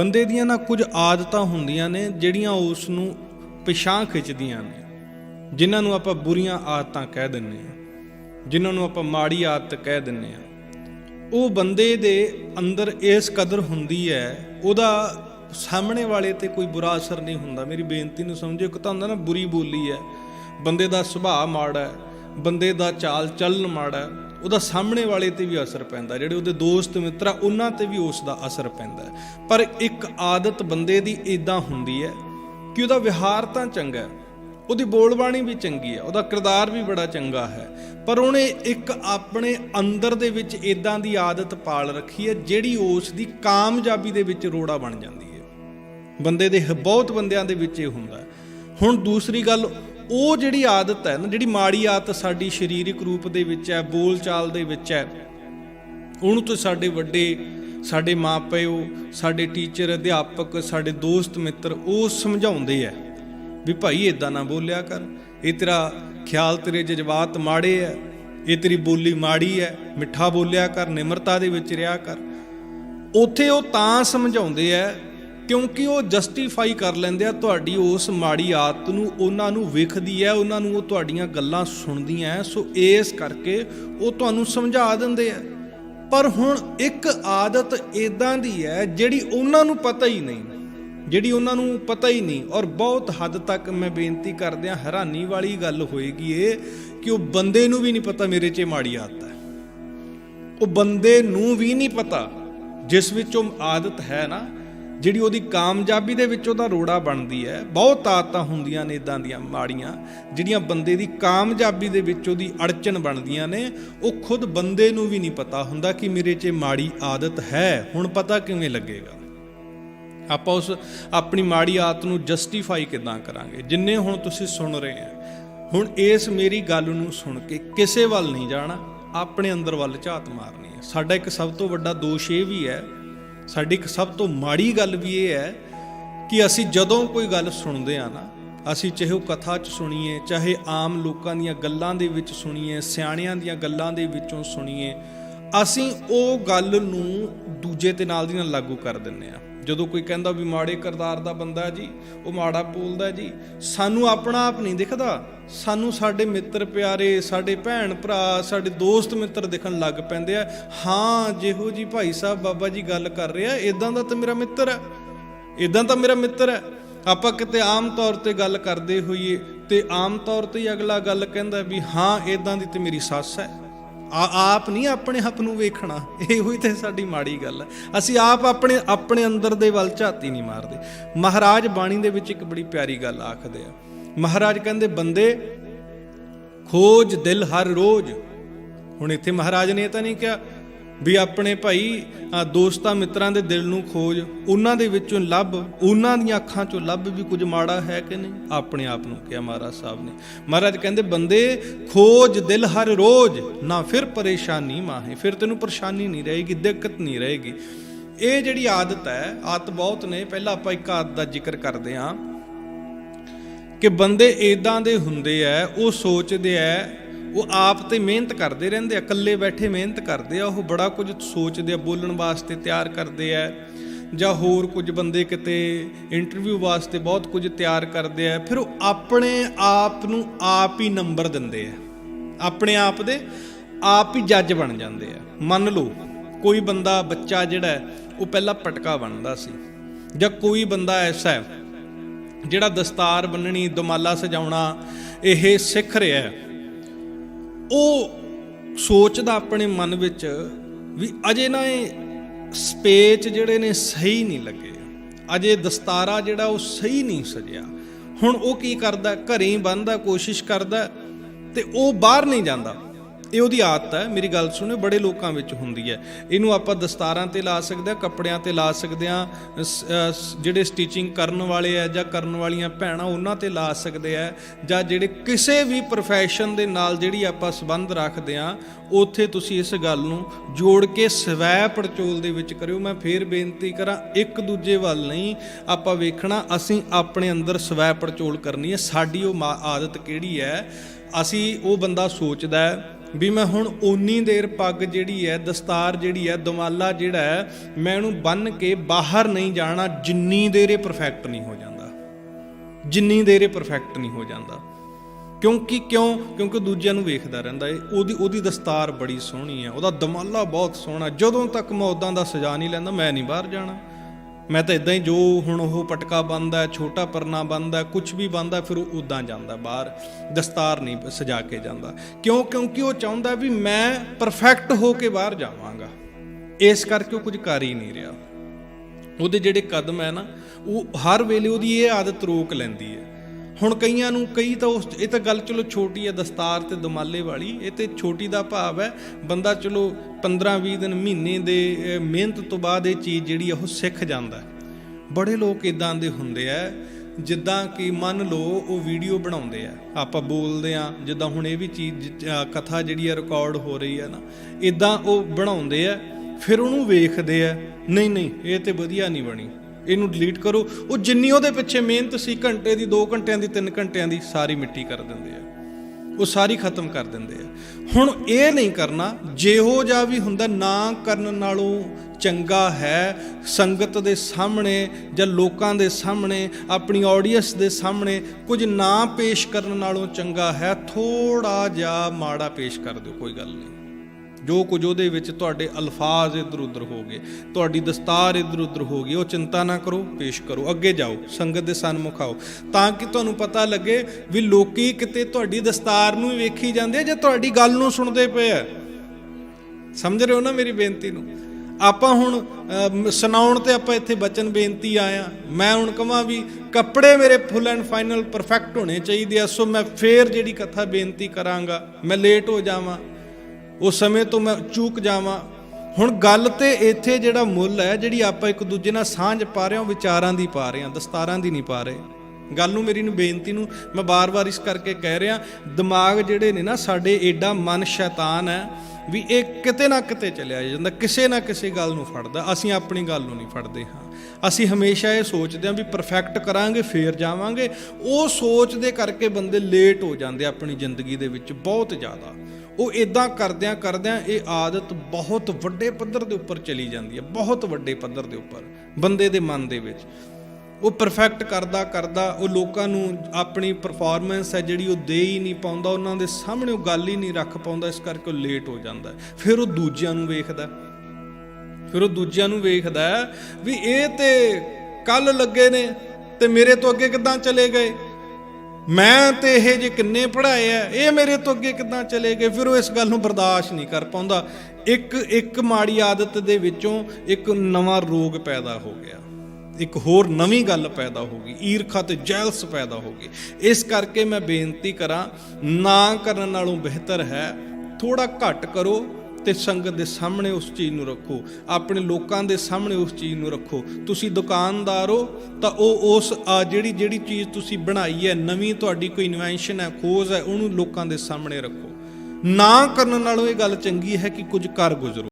ਬੰਦੇ ਦੀਆਂ ਨਾ ਕੁਝ ਆਦਤਾਂ ਹੁੰਦੀਆਂ ਨੇ, ਜਿਹੜੀਆਂ ਉਸ ਨੂੰ ਪਿਛਾਂ ਖਿੱਚਦੀਆਂ ਨੇ। ਜਿਨ੍ਹਾਂ ਨੂੰ ਆਪਾਂ ਬੁਰੀਆਂ ਆਦਤਾਂ ਕਹਿ ਦਿੰਨੇ ਆ ਜਿਨ੍ਹਾਂ ਨੂੰ ਆਪਾਂ ਮਾੜੀ ਆਦਤ ਕਹਿ ਦਿੰਨੇ ਆ ਉਹ ਬੰਦੇ ਦੇ ਅੰਦਰ ਇਸ ਕਦਰ ਹੁੰਦੀ ਹੈ, ਉਹਦਾ ਸਾਹਮਣੇ ਵਾਲੇ ਤੇ ਕੋਈ ਬੁਰਾ ਅਸਰ ਨਹੀਂ ਹੁੰਦਾ। ਮੇਰੀ ਬੇਨਤੀ ਨੂੰ ਸਮਝੋ, ਇੱਕ ਤਾਂ ਹੁੰਦਾ ਨਾ, ਬੁਰੀ ਬੋਲੀ ਹੈ। ਬੰਦੇ ਦਾ ਸੁਭਾਅ ਮਾੜਾ ਹੈ, ਬੰਦੇ ਦਾ ਚਾਲ ਚੱਲਣ ਮਾੜਾ ਹੈ ਉਹਦਾ ਸਾਹਮਣੇ ਵਾਲੇ ਤੇ ਵੀ ਅਸਰ ਪੈਂਦਾ, ਜਿਹੜੇ ਉਹਦੇ ਦੋਸਤ ਮਿੱਤਰ ਆ, ਉਹਨਾਂ ਤੇ ਵੀ ਉਸ ਦਾ ਅਸਰ ਪੈਂਦਾ ਪਰ ਇੱਕ ਆਦਤ ਬੰਦੇ ਦੀ ਇਦਾਂ ਹੁੰਦੀ ਹੈ ਕਿ ਉਹਦਾ ਵਿਹਾਰ ਤਾਂ ਚੰਗਾ ਹੈ, ਉਹਦੀ ਬੋਲਬਾਣੀ ਵੀ ਚੰਗੀ ਹੈ, ਉਹਦਾ ਕਿਰਦਾਰ ਵੀ ਬੜਾ ਚੰਗਾ ਹੈ, ਪਰ ਉਹਨੇ ਇੱਕ ਆਪਣੇ ਅੰਦਰ ਦੇ ਵਿੱਚ ਇਦਾਂ ਦੀ ਆਦਤ ਪਾਲ ਰੱਖੀ ਹੈ, ਜਿਹੜੀ ਉਸ ਦੀ ਕਾਮਯਾਬੀ ਦੇ ਵਿੱਚ ਰੋੜਾ ਬਣ ਜਾਂਦੀ ਹੈ। ਬੰਦੇ ਦੇ ਬਹੁਤ ਬੰਦਿਆਂ ਦੇ ਵਿੱਚ ਇਹ ਹੁੰਦਾ ਹੁਣ ਦੂਸਰੀ ਗੱਲ ਉਹ ਜਿਹੜੀ ਆਦਤ ਹੈ ਨਾ, ਜਿਹੜੀ ਮਾੜੀ ਆਦਤ ਸਾਡੀ ਸਰੀਰਕ ਰੂਪ ਦੇ ਵਿੱਚ ਹੈ ਬੋਲ ਚਾਲ ਦੇ ਵਿੱਚ ਹੈ, ਉਹਨੂੰ ਤਾਂ ਸਾਡੇ ਵੱਡੇ, ਸਾਡੇ ਮਾਪਿਓ, ਸਾਡੇ ਟੀਚਰ, ਅਧਿਆਪਕ, ਸਾਡੇ ਦੋਸਤ, ਮਿੱਤਰ ਉਹ ਸਮਝਾਉਂਦੇ ਆ ਵੀ ਭਾਈ ਇਦਾਂ ਨਾ ਬੋਲਿਆ ਕਰ। ਇਹ ਤੇਰਾ ਖਿਆਲ ਤੇਰੇ ਜਜ਼ਬਾਤ ਮਾੜੇ ਆ ਇਹ ਤੇਰੀ ਬੋਲੀ ਮਾੜੀ ਹੈ, ਮਿੱਠਾ ਬੋਲਿਆ ਕਰ, ਨਿਮਰਤਾ ਦੇ ਵਿੱਚ ਰਿਹਾ ਕਰ। ਉਥੇ ਉਹ ਤਾਂ ਸਮਝਾਉਂਦੇ ਆ ਕਿਉਂਕਿ ਉਹ ਜਸਟੀਫਾਈ ਕਰ ਲੈਂਦੇ ਆ, ਤੁਹਾਡੀ ਉਸ ਮਾੜੀ ਆਦਤ ਨੂੰ, ਉਹਨਾਂ ਨੂੰ ਵੇਖਦੀ ਹੈ, ਉਹਨਾਂ ਨੂੰ ਉਹ ਤੁਹਾਡੀਆਂ ਗੱਲਾਂ ਸੁਣਦੀਆਂ ਸੋ ਇਸ ਕਰਕੇ ਉਹ ਤੁਹਾਨੂੰ ਸਮਝਾ ਦਿੰਦੇ ਆ। ਪਰ ਹੁਣ ਇੱਕ ਆਦਤ ਇਦਾਂ ਦੀ ਹੈ, ਜਿਹੜੀ ਉਹਨਾਂ ਨੂੰ ਪਤਾ ਹੀ ਨਹੀਂ, ਜਿਹੜੀ ਉਹਨਾਂ ਨੂੰ ਪਤਾ ਹੀ ਨਹੀਂ, ਔਰ ਬਹੁਤ ਹੱਦ ਤੱਕ ਮੈਂ ਬੇਨਤੀ ਕਰਦਿਆਂ ਹੈਰਾਨੀ ਵਾਲੀ ਗੱਲ ਹੋਏਗੀ ਇਹ, ਕਿ ਉਹ ਬੰਦੇ ਨੂੰ ਵੀ ਨਹੀਂ ਪਤਾ ਮੇਰੇ 'ਚ ਇਹ ਮਾੜੀ ਆਦਤ ਹੈ। ਉਹ ਬੰਦੇ ਨੂੰ ਵੀ ਨਹੀਂ ਪਤਾ, ਜਿਸ ਵਿੱਚ ਉਹ ਆਦਤ ਹੈ ਨਾ ਜਿਹੜੀ ਉਹਦੀ ਕਾਮਯਾਬੀ ਦੇ ਵਿੱਚ ਉਹਦਾ ਰੋੜਾ ਬਣਦੀ ਹੈ, ਬਹੁਤ ਆਦਤਾਂ ਹੁੰਦੀਆਂ ਨੇ ਇਦਾਂ ਦੀਆਂ ਮਾੜੀਆਂ, ਜਿਹੜੀਆਂ ਬੰਦੇ ਦੀ ਕਾਮਯਾਬੀ ਦੇ ਵਿੱਚ ਉਹਦੀ ਅੜਚਨ ਬਣਦੀਆਂ ਨੇ, ਉਹ ਖੁਦ ਬੰਦੇ ਨੂੰ ਵੀ ਨਹੀਂ ਪਤਾ ਹੁੰਦਾ ਕਿ ਮੇਰੇ 'ਚ ਇਹ ਮਾੜੀ ਆਦਤ ਹੈ। ਹੁਣ ਪਤਾ ਕਿਵੇਂ ਲੱਗੇਗਾ? ਆਪਾਂ ਉਸ ਆਪਣੀ ਮਾੜੀ ਆਦਤ ਨੂੰ ਜਸਟੀਫਾਈ ਕਿਦਾਂ ਕਰਾਂਗੇ? ਜਿੰਨੇ ਹੁਣ ਤੁਸੀਂ ਸੁਣ ਰਹੇ ਆ ਹੁਣ ਇਸ ਮੇਰੀ ਗੱਲ ਨੂੰ ਸੁਣ ਕੇ ਕਿਸੇ ਵੱਲ ਨਹੀਂ ਜਾਣਾ, ਆਪਣੇ ਅੰਦਰ ਵੱਲ ਝਾਤ ਮਾਰਨੀ ਹੈ। ਸਾਡਾ ਇੱਕ ਸਭ ਤੋਂ ਵੱਡਾ ਦੋਸ਼ ਇਹ ਵੀ ਹੈ ਸਾਡੀ ਇੱਕ ਸਭ ਤੋਂ ਮਾੜੀ ਗੱਲ ਵੀ ਇਹ ਹੈ ਕਿ ਅਸੀਂ ਜਦੋਂ ਕੋਈ ਗੱਲ ਸੁਣਦੇ ਆ ਨਾ, ਅਸੀਂ ਚਾਹੇ ਉਹ ਕਥਾ 'ਚ ਸੁਣੀਏ, ਚਾਹੇ ਆਮ ਲੋਕਾਂ ਦੀਆਂ ਗੱਲਾਂ ਦੇ ਵਿੱਚ ਸੁਣੀਏ, ਸਿਆਣਿਆਂ ਦੀਆਂ ਗੱਲਾਂ ਦੇ ਵਿੱਚੋਂ ਸੁਣੀਏ, ਅਸੀਂ ਉਹ ਗੱਲ ਨੂੰ ਦੂਜੇ ਤੇ ਨਾਲ ਦੀ ਨਾਲ ਲਾਗੂ ਕਰ ਦਿੰਨੇ ਆ ਜਦੋਂ ਕੋਈ ਕਹਿੰਦਾ ਵੀ ਮਾੜੇ ਕਰਤਾਰ ਦਾ ਬੰਦਾ ਜੀ, ਉਹ ਮਾੜਾ ਬੋਲਦਾ ਜੀ, ਸਾਨੂੰ ਆਪਣਾ ਆਪ ਨਹੀਂ ਦਿਖਦਾ। ਸਾਨੂੰ ਸਾਡੇ ਮਿੱਤਰ ਪਿਆਰੇ, ਸਾਡੇ ਭੈਣ ਭਰਾ, ਸਾਡੇ ਦੋਸਤ ਮਿੱਤਰ ਦਿਖਣ ਲੱਗ ਪੈਂਦੇ ਆ। ਹਾਂ, ਜਿਹੋ ਜੀ ਭਾਈ ਸਾਹਿਬ ਬਾਬਾ ਜੀ ਗੱਲ ਕਰ ਰਿਹਾ ਇਦਾਂ ਦਾ ਤਾਂ ਮੇਰਾ ਮਿੱਤਰ ਹੈ ਇਦਾਂ ਤਾਂ ਮੇਰਾ ਮਿੱਤਰ ਹੈ ਆਪਾਂ ਕਿਤੇ ਆਮ ਤੌਰ ਤੇ ਗੱਲ ਕਰਦੇ ਹੋਈਏ ਤੇ ਆਮ ਤੌਰ ਤੇ ਅਗਲਾ ਗੱਲ ਕਹਿੰਦਾ ਵੀ ਹਾਂ ਇਦਾਂ ਦੀ ਤੇ ਮੇਰੀ ਸੱਸ ਹੈ। ਆਪ ਨਹੀਂ ਆਪਣੇ ਆਪ ਨੂੰ ਵੇਖਣਾ। ਇਹੋ ਹੀ ਤੇ ਸਾਡੀ ਮਾੜੀ ਗੱਲ ਹੈ ਅਸੀਂ ਆਪ ਆਪਣੇ ਆਪਣੇ ਅੰਦਰ ਦੇ ਵੱਲ ਝਾਤੀ ਨਹੀਂ ਮਾਰਦੇ। ਮਹਾਰਾਜ ਬਾਣੀ ਦੇ ਵਿੱਚ ਇੱਕ ਬੜੀ ਪਿਆਰੀ ਗੱਲ ਆਖਦੇ ਆ। ਮਹਾਰਾਜ ਕਹਿੰਦੇ, ਬੰਦੇ, ਖੋਜ ਦਿਲ ਹਰ ਰੋਜ਼। ਹੁਣ ਇੱਥੇ ਮਹਾਰਾਜ ਨੇ ਇਹ ਤਾਂ ਨਹੀਂ ਕਿਹਾ ਵੀ ਆਪਣੇ ਭਾਈ ਦੋਸਤਾਂ ਮਿੱਤਰਾਂ ਦੇ ਦਿਲ ਨੂੰ ਖੋਜ, ਉਹਨਾਂ ਦੇ ਵਿੱਚੋਂ ਲੱਭ, ਉਹਨਾਂ ਦੀਆਂ ਅੱਖਾਂ ਚੋਂ ਲੱਭ ਵੀ ਕੁਝ ਮਾੜਾ ਹੈ ਕਿ ਨਹੀਂ? ਆਪਣੇ ਆਪ ਨੂੰ ਕਿਹਾ ਮਹਾਰਾਜ ਸਾਹਿਬ ਨੇ। ਮਹਾਰਾਜ ਕਹਿੰਦੇ, ਬੰਦੇ, ਖੋਜ ਦਿਲ ਹਰ ਰੋਜ਼, ਨਾ ਫਿਰ ਪਰੇਸ਼ਾਨੀ ਮਾਹੇ। ਫਿਰ ਤੈਨੂੰ ਪਰੇਸ਼ਾਨੀ ਨਹੀਂ ਰਹੇਗੀ, ਦਿੱਕਤ ਨਹੀਂ ਰਹੇਗੀ। ਇਹ ਜਿਹੜੀ ਆਦਤ ਹੈ, ਆਦਤ ਬਹੁਤ ਨੇ। ਪਹਿਲਾਂ ਆਪਾਂ ਇੱਕ ਆਦਤ ਦਾ ਜ਼ਿਕਰ ਕਰਦੇ ਹਾਂ ਕਿ ਬੰਦੇ ਇਦਾਂ ਦੇ ਹੁੰਦੇ ਆ ਉਹ ਸੋਚਦੇ ਆ ਉਹ ਆਪ ਤੇ ਮਿਹਨਤ ਕਰਦੇ ਰਹਿੰਦੇ ਆ, ਇਕੱਲੇ ਬੈਠੇ ਮਿਹਨਤ ਕਰਦੇ ਆ, ਉਹ ਬੜਾ ਕੁਝ ਸੋਚਦੇ ਆ, ਬੋਲਣ ਵਾਸਤੇ ਤਿਆਰ ਕਰਦੇ ਆ, ਜਾਂ ਹੋਰ ਕੁਝ ਬੰਦੇ ਕਿਤੇ ਇੰਟਰਵਿਊ ਵਾਸਤੇ ਬਹੁਤ ਕੁਝ ਤਿਆਰ ਕਰਦੇ ਆ, ਫਿਰ ਉਹ ਆਪਣੇ ਆਪ ਨੂੰ ਆਪ ਹੀ ਨੰਬਰ ਦਿੰਦੇ ਆ। ਆਪਣੇ ਆਪ ਦੇ ਆਪ ਹੀ ਜੱਜ ਬਣ ਜਾਂਦੇ ਆ। ਮੰਨ ਲਓ, ਕੋਈ ਬੰਦਾ ਬੱਚਾ ਜਿਹੜਾ ਉਹ ਪਹਿਲਾਂ ਪਟਕਾ ਬਣਦਾ ਸੀ, ਜਾਂ ਕੋਈ ਬੰਦਾ ਐਸਾ ਹੈ, ਜਿਹੜਾ ਦਸਤਾਰ ਬੰਨਣੀ, ਦਮਾਲਾ ਸਜਾਉਣਾ, ਇਹ ਸਿੱਖ ਰਿਹਾ ਹੈ ਉਹ ਸੋਚਦਾ ਆਪਣੇ ਮਨ ਵਿੱਚ ਵੀ ਅਜੇ ਨਾ ਇਹ ਸਪੇਚ ਜਿਹੜੇ ਨੇ ਸਹੀ ਨਹੀਂ ਲੱਗੇ। ਅਜੇ ਦਸਤਾਰਾ ਜਿਹੜਾ ਉਹ ਸਹੀ ਨਹੀਂ ਸਜਿਆ। ਹੁਣ ਉਹ ਕੀ ਕਰਦਾ? ਘਰੇ ਹੀ ਬੰਨਦਾ, ਕੋਸ਼ਿਸ਼ ਕਰਦਾ ਤੇ ਉਹ ਬਾਹਰ ਨਹੀਂ ਜਾਂਦਾ। ਇਹ ਉਹਦੀ ਆਦਤ ਹੈ, ਮੇਰੀ ਗੱਲ ਸੁਣੋ ਬੜੇ ਲੋਕਾਂ ਵਿੱਚ ਹੁੰਦੀ ਹੈ। ਇਹਨੂੰ ਆਪਾਂ ਦਸਤਾਰਾਂ ਤੇ ਲਾ ਸਕਦੇ ਆ ਕੱਪੜਿਆਂ ਤੇ ਲਾ ਸਕਦੇ ਆ ਸ- ਜਿਹੜੇ ਸਟਿਚਿੰਗ ਕਰਨ ਵਾਲੇ ਆ ਜਾਂ ਕਰਨ ਵਾਲੀਆਂ ਭੈਣਾਂ, ਉਹਨਾਂ ਤੇ ਲਾ ਸਕਦੇ ਆ ਜਾਂ ਜਿਹੜੇ ਕਿਸੇ ਵੀ profession ਦੇ ਨਾਲ ਜਿਹੜੀ ਆਪਾਂ ਸੰਬੰਧ ਰੱਖਦੇ ਆ ਉੱਥੇ ਤੁਸੀਂ ਇਸ ਗੱਲ ਨੂੰ ਜੋੜ ਕੇ ਸਵੈ ਪੜਚੋਲ ਦੇ ਵਿੱਚ ਕਰਿਓ। ਮੈਂ ਫੇਰ ਬੇਨਤੀ ਕਰਾਂ, ਇੱਕ ਦੂਜੇ ਵੱਲ ਨਹੀਂ, ਆਪਾਂ ਵੇਖਣਾ, ਅਸੀਂ ਆਪਣੇ ਅੰਦਰ ਸਵੈ ਪੜਚੋਲ ਕਰਨੀ ਹੈ। ਸਾਡੀ ਉਹ ਮਾ- ਆਦਤ ਕਿਹੜੀ ਹੈ? ਅਸੀਂ ਉਹ ਬੰਦਾ ਸੋਚਦਾ ਹੈ ਵੀ ਮੈਂ ਹੁਣ ਓਨੀ ਦੇਰ ਪੱਗ ਜਿਹੜੀ ਹੈ ਦਸਤਾਰ ਜਿਹੜੀ ਹੈ ਦਮਾਲਾ ਜਿਹੜਾ ਹੈ ਮੈਂ ਇਹਨੂੰ ਬੰਨ ਕੇ ਬਾਹਰ ਨਹੀਂ ਜਾਣਾ, ਜਿੰਨੀ ਦੇਰ ਇਹ ਪਰਫੈਕਟ ਨਹੀਂ ਹੋ ਜਾਂਦਾ। ਜਿੰਨੀ ਦੇਰ ਇਹ ਪਰਫੈਕਟ ਨਹੀਂ ਹੋ ਜਾਂਦਾ। ਕਿਉਂਕਿ ਕਿਉਂ? ਕਿਉਂਕਿ ਦੂਜਿਆਂ ਨੂੰ ਵੇਖਦਾ ਰਹਿੰਦਾ ਏ। ਉਹਦੀ ਉਹਦੀ ਦਸਤਾਰ ਬੜੀ ਸੋਹਣੀ ਹੈ ਉਹਦਾ ਦਮਾਲਾ ਬਹੁਤ ਸੋਹਣਾ। ਜਦੋਂ ਤੱਕ ਮੈਂ ਉਦਾਂ ਦਾ ਸਜਾ ਨਹੀਂ ਲੈਂਦਾ, ਮੈਂ ਨਹੀਂ ਬਾਹਰ ਜਾਣਾ। ਮੈਂ ਤਾਂ ਇਦਾਂ ਹੀ ਜੋ ਹੁਣ ਉਹ ਪਟਕਾ ਬੰਦਾ ਛੋਟਾ ਪਰਨਾ ਬੰਦਾ ਕੁਝ ਵੀ ਬੰਦਾ ਫਿਰ ਉਹ ਉਦਾਂ ਜਾਂਦਾ ਬਾਹਰ ਦਸਤਾਰ ਨਹੀਂ ਸਜਾ ਕੇ ਜਾਂਦਾ। ਕਿਉਂ? ਕਿਉਂਕਿ ਉਹ ਚਾਹੁੰਦਾ ਵੀ ਮੈਂ ਪਰਫੈਕਟ ਹੋ ਕੇ ਬਾਹਰ ਜਾਵਾਂਗਾ। ਇਸ ਕਰਕੇ ਉਹ ਕੁਝ ਕਰ ਹੀ ਨਹੀਂ ਰਿਹਾ। ਉਹਦੇ ਜਿਹੜੇ ਕਦਮ ਹੈ ਨਾ, ਉਹ ਹਰ ਵੇਲੇ ਉਹਦੀ ਇਹ ਆਦਤ ਰੋਕ ਲੈਂਦੀ ਹੈ। ਹੁਣ ਕਈਆਂ ਨੂੰ ਕਈ ਤਾਂ ਉਸ ਇਹ ਤਾਂ ਗੱਲ ਚਲੋ ਛੋਟੀ ਹੈ, ਦਸਤਾਰ ਤੇ ਦਮਾਲੇ ਵਾਲੀ, ਇਹ ਤੇ ਛੋਟੀ ਦਾ ਭਾਵ ਹੈ, ਬੰਦਾ ਚਲੋ 15-20 ਦਿਨ ਮਹੀਨੇ ਦੇ ਮਿਹਨਤ ਤੋਂ ਬਾਅਦ ਇਹ ਚੀਜ਼ ਜਿਹੜੀ ਆ, ਉਹ ਸਿੱਖ ਜਾਂਦਾ ਬੜੇ ਲੋਕ ਇਦਾਂ ਦੇ ਹੁੰਦੇ ਆ, ਜਿੱਦਾਂ ਕਿ ਮੰਨ ਲਓ ਉਹ ਵੀਡੀਓ ਬਣਾਉਂਦੇ ਆ, ਆਪਾਂ ਬੋਲਦੇ ਆ, ਜਿੱਦਾਂ ਹੁਣ ਇਹ ਵੀ ਚੀਜ਼ ਕਥਾ ਜਿਹੜੀ ਆ ਰਿਕਾਰਡ ਹੋ ਰਹੀ ਆ ਨਾ ਇਦਾਂ ਉਹ ਬਣਾਉਂਦੇ ਆ, ਫਿਰ ਉਹਨੂੰ ਵੇਖਦੇ ਆ, ਨਹੀਂ ਨਹੀਂ, ਇਹ ਤੇ ਵਧੀਆ ਨਹੀਂ ਬਣੀ। ਇਹਨੂੰ ਡਿਲੀਟ ਕਰੋ। ਉਹ ਜਿੰਨੀ ਉਹਦੇ ਪਿੱਛੇ ਮਿਹਨਤ ਸੀ, ਘੰਟੇ ਦੀ 2 ਘੰਟਿਆਂ ਦੀ 3 ਘੰਟਿਆਂ ਦੀ, ਸਾਰੀ ਮਿੱਟੀ ਕਰ ਦਿੰਦੇ ਆ। ਉਹ ਸਾਰੀ ਖਤਮ ਕਰ ਦਿੰਦੇ ਆ। ਹੁਣ ਇਹ ਨਹੀਂ ਕਰਨਾ ਜਿਹੋ ਜਿਹਾ ਵੀ ਹੁੰਦਾ ਨਾ ਕਰਨ ਨਾਲੋਂ ਚੰਗਾ ਹੈ ਸੰਗਤ ਦੇ ਸਾਹਮਣੇ ਜਾਂ ਲੋਕਾਂ ਦੇ ਸਾਹਮਣੇ, ਆਪਣੀ ਆਡੀਅנס ਦੇ ਸਾਹਮਣੇ ਕੁਝ ਨਾ ਪੇਸ਼ ਕਰਨ ਨਾਲੋਂ ਚੰਗਾ ਹੈ ਥੋੜਾ ਜਿਹਾ ਮਾੜਾ ਪੇਸ਼ ਕਰ ਦਿਓ, ਕੋਈ ਗੱਲ ਨਹੀਂ। ਜੋ ਕੁਝ ਉਹਦੇ ਵਿੱਚ ਤੁਹਾਡੇ ਅਲਫਾਜ਼ ਇਧਰ ਉਧਰ ਹੋ ਗਏ, ਤੁਹਾਡੀ ਦਸਤਾਰ ਇਧਰ ਉਧਰ ਹੋ ਗਈ, ਉਹ ਚਿੰਤਾ ਨਾ ਕਰੋ, ਪੇਸ਼ ਕਰੋ, ਅੱਗੇ ਜਾਓ, ਸੰਗਤ ਦੇ ਸਨਮੁਖ ਆਓ। ਤਾਂ ਕਿ ਤੁਹਾਨੂੰ ਪਤਾ ਲੱਗੇ ਵੀ ਲੋਕੀ ਕਿਤੇ ਤੁਹਾਡੀ ਦਸਤਾਰ ਨੂੰ ਵੇਖੀ ਜਾਂਦੇ ਆ ਜਾਂ ਤੁਹਾਡੀ ਗੱਲ ਨੂੰ ਸੁਣਦੇ ਪਏ ਆ। ਸਮਝ ਰਹੇ ਹੋ ਨਾ ਮੇਰੀ ਬੇਨਤੀ ਨੂੰ? ਆਪਾਂ ਹੁਣ ਸੁਣਾਉਣ ਤੇ ਆਪਾਂ ਇੱਥੇ ਬਚਨ ਬੇਨਤੀ ਆਇਆ ਮੈਂ ਹੁਣ ਕਹਾਂ ਵੀ ਕੱਪੜੇ ਮੇਰੇ ਫੁੱਲ ਐਂਡ ਫਾਈਨਲ ਪਰਫੈਕਟ ਹੋਣੇ ਚਾਹੀਦੇ ਆ, ਸੋ ਮੈਂ ਫੇਰ ਜਿਹੜੀ ਕਥਾ ਬੇਨਤੀ ਕਰਾਂਗਾ, ਮੈਂ ਲੇਟ ਹੋ ਜਾਵਾਂ। ਉਸ ਸਮੇਂ ਤੋਂ ਮੈਂ ਚੂਕ ਜਾਵਾਂ। ਹੁਣ ਗੱਲ ਤੇ ਇੱਥੇ ਜਿਹੜਾ ਮੁੱਲ ਹੈ, ਜਿਹੜੀ ਆਪਾਂ ਇੱਕ ਦੂਜੇ ਨਾਲ ਸਾਂਝ ਪਾ ਰਹੇ ਹਾਂ, ਉਹ ਵਿਚਾਰਾਂ ਦੀ ਪਾ ਰਹੇ ਹਾਂ, ਦਸਤਾਰਾਂ ਦੀ ਨਹੀਂ ਪਾ ਰਹੇ। ਗੱਲ ਨੂੰ ਮੇਰੀ ਨੂੰ ਬੇਨਤੀ ਨੂੰ ਮੈਂ ਬਾਰ-ਬਾਰ ਇਸ ਕਰਕੇ ਕਹਿ ਰਿਹਾ, ਦਿਮਾਗ ਜਿਹੜੇ ਨੇ ਨਾ, ਸਾਡੇ ਏਡਾ ਮਨ ਸ਼ੈਤਾਨ ਹੈ ਵੀ ਇਹ ਕਿਤੇ ਨਾ ਕਿਤੇ ਚਲਿਆ ਜਾਂਦਾ, ਕਿਸੇ ਨਾ ਕਿਸੇ ਗੱਲ ਨੂੰ ਫੜਦਾ, ਅਸੀਂ ਆਪਣੀ ਗੱਲ ਨੂੰ ਨਹੀਂ ਫੜਦੇ, ਹਾਂ। ਅਸੀਂ ਹਮੇਸ਼ਾ ਇਹ ਸੋਚਦੇ ਹਾਂ ਵੀ ਪਰਫੈਕਟ ਕਰਾਂਗੇ, ਫੇਰ ਜਾਵਾਂਗੇ। ਉਹ ਸੋਚ ਦੇ ਕਰਕੇ ਬੰਦੇ ਲੇਟ ਹੋ ਜਾਂਦੇ ਆਪਣੀ ਜ਼ਿੰਦਗੀ ਦੇ ਵਿੱਚ ਬਹੁਤ ਜ਼ਿਆਦਾ। ਉਹ ਇਦਾਂ ਕਰਦਿਆਂ ਕਰਦਿਆਂ ਇਹ ਆਦਤ ਬਹੁਤ ਵੱਡੇ ਪੱਧਰ ਦੇ ਉੱਪਰ ਚਲੀ ਜਾਂਦੀ ਹੈ, ਬਹੁਤ ਵੱਡੇ ਪੱਧਰ ਦੇ ਉੱਪਰ, ਬੰਦੇ ਦੇ ਮਨ ਦੇ ਵਿੱਚ। ਉਹ ਪਰਫੈਕਟ ਕਰਦਾ ਕਰਦਾ ਉਹ ਲੋਕਾਂ ਨੂੰ ਆਪਣੀ ਪਰਫਾਰਮੈਂਸ ਹੈ ਜਿਹੜੀ ਉਹ ਦੇ ਹੀ ਨਹੀਂ ਪਾਉਂਦਾ, ਉਹਨਾਂ ਦੇ ਸਾਹਮਣੇ ਉਹ ਗੱਲ ਹੀ ਨਹੀਂ ਰੱਖ ਪਾਉਂਦਾ, ਇਸ ਕਰਕੇ ਉਹ ਲੇਟ ਹੋ ਜਾਂਦਾ ਫਿਰ ਉਹ ਦੂਜਿਆਂ ਨੂੰ ਵੇਖਦਾ ਫਿਰ ਉਹ ਦੂਜਿਆਂ ਨੂੰ ਵੇਖਦਾ ਵੀ ਇਹ ਤੇ ਕੱਲ ਲੱਗੇ ਨੇ ਤੇ ਮੇਰੇ ਤੋਂ ਅੱਗੇ ਕਿੱਦਾਂ ਚਲੇ ਗਏ? ਮੈਂ ਤੇ ਇਹ ਜੇ ਕਿੰਨੇ ਪੜਾਏ ਆ, ਇਹ ਮੇਰੇ ਤੋਂ ਅੱਗੇ ਕਿੱਦਾਂ ਚਲੇ ਗਏ? ਫਿਰ ਉਹ ਇਸ ਗੱਲ ਨੂੰ ਬਰਦਾਸ਼ਤ ਨਹੀਂ ਕਰ ਪਾਉਂਦਾ। ਇੱਕ ਇੱਕ ਮਾੜੀ ਆਦਤ ਦੇ ਵਿੱਚੋਂ ਇੱਕ ਨਵਾਂ ਰੋਗ ਪੈਦਾ ਹੋ ਗਿਆ। ਇੱਕ ਹੋਰ ਨਵੀਂ ਗੱਲ ਪੈਦਾ ਹੋ ਗਈ। ਈਰਖਾ ਤੇ ਜੈਲਸ ਪੈਦਾ ਹੋ ਗਈ ਇਸ ਕਰਕੇ ਮੈਂ ਬੇਨਤੀ ਕਰਾਂ, ਨਾ ਕਰਨ ਨਾਲੋਂ ਬਿਹਤਰ ਹੈ। ਥੋੜਾ ਘੱਟ ਕਰੋ। ਤੇ ਸੰਗਤ ਦੇ ਸਾਹਮਣੇ ਉਸ ਚੀਜ਼ ਨੂੰ ਰੱਖੋ। ਆਪਣੇ ਲੋਕਾਂ ਦੇ ਸਾਹਮਣੇ ਉਸ ਚੀਜ਼ ਨੂੰ ਰੱਖੋ। ਤੁਸੀਂ ਦੁਕਾਨਦਾਰ ਹੋ, ਤਾਂ ਉਹ ਉਸ ਜਿਹੜੀ ਜਿਹੜੀ ਚੀਜ਼ ਤੁਸੀਂ ਬਣਾਈ ਹੈ, ਨਵੀਂ ਤੁਹਾਡੀ ਕੋਈ ਇਨਵੈਂਸ਼ਨ ਹੈ, ਖੋਜ ਹੈ, ਉਹਨੂੰ ਲੋਕਾਂ ਦੇ ਸਾਹਮਣੇ ਰੱਖੋ। ਨਾ ਕਰਨ ਨਾਲੋਂ ਇਹ ਗੱਲ ਚੰਗੀ ਹੈ ਕਿ ਕੁਝ ਕਰ ਗੁਜ਼ਰੋ।